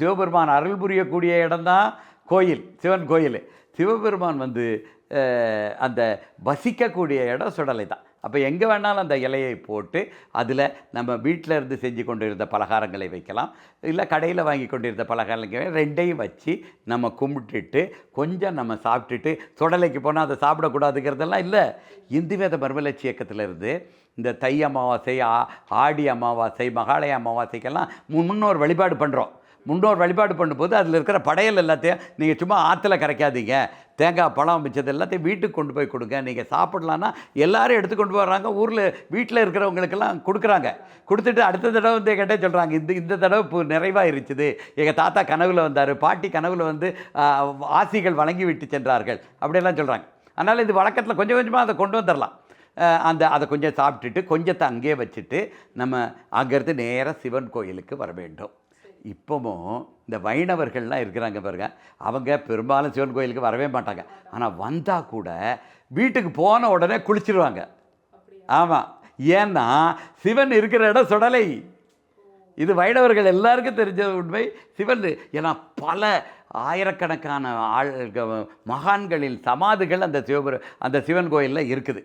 சிவபெருமான் அருள் புரியக்கூடிய இடம்தான் கோயில் சிவன் கோயில். சிவபெருமான் வந்து அந்த வசிக்கக்கூடிய இடம் சுடலை தான் அப்போ எங்கே வேணாலும் அந்த இலையை போட்டு அதில் நம்ம வீட்டில் இருந்து செஞ்சு கொண்டிருந்த பலகாரங்களை வைக்கலாம். இல்லை கடையில் வாங்கி கொண்டிருந்த பலகாரங்களை ரெண்டையும் வச்சு நம்ம கும்பிட்டுட்டு கொஞ்சம் நம்ம சாப்பிட்டுட்டு சுடலைக்கு போனால் அதை சாப்பிடக்கூடாதுங்கிறதெல்லாம் இல்லை. இந்து வேத மர்மலட்சி இயக்கத்திலிருந்து இந்த தை அமாவாசை ஆ ஆடி அமாவாசை மகாலய அமாவாசைக்கெல்லாம் முன்னோர் வழிபாடு பண்ணுறோம் முன்னோர் வழிபாடு பண்ணும்போது அதில் இருக்கிற படையல் எல்லாத்தையும் நீங்கள் சும்மா ஆற்றுல கரைக்காதீங்க. தேங்காய் பழம் மிச்சது எல்லாத்தையும் வீட்டுக்கு கொண்டு போய் கொடுங்க. நீங்கள் சாப்பிட்லான்னா எல்லாரும் எடுத்து கொண்டு வர்றாங்க ஊரில் வீட்டில் இருக்கிறவங்களுக்கெல்லாம் கொடுக்குறாங்க. கொடுத்துட்டு அடுத்த தடவை வந்து கேட்டே சொல்கிறாங்க இந்த இந்த தடவை இப்போ நிறைவாக இருந்துச்சு எங்கள் தாத்தா கனவில் வந்தார். பாட்டி கனவில் வந்து ஆசிகள் வழங்கி விட்டு சென்றார்கள். அப்படியெல்லாம் சொல்கிறாங்க அதனால் இது வழக்கத்தில் கொஞ்சம் கொஞ்சமாக அதை கொண்டு வந்துடலாம் அந்த அதை கொஞ்சம் சாப்பிட்டுட்டு கொஞ்சத்தை அங்கேயே வச்சுட்டு நம்ம அங்கேருந்து நேராக சிவன் கோயிலுக்கு வர வேண்டும். இப்போவும் இந்த வைணவர்கள்லாம் இருக்கிறாங்க பாருங்க. அவங்க பெரும்பாலும் சிவன் கோயிலுக்கு வரவே மாட்டாங்க. ஆனால் வந்தால் கூட வீட்டுக்கு போன உடனே குளிச்சிருவாங்க. ஆமாம் ஏன்னா சிவன் இருக்கிற இடம் சுடலை. இது வைணவர்கள் எல்லாருக்கும் தெரிஞ்ச உண்மை. சிவன் ஏன்னா பல ஆயிரக்கணக்கான ஆள் மகான்களின் சமாதிகள் அந்த சிவபுரம் அந்த சிவன் கோயிலில் இருக்குது.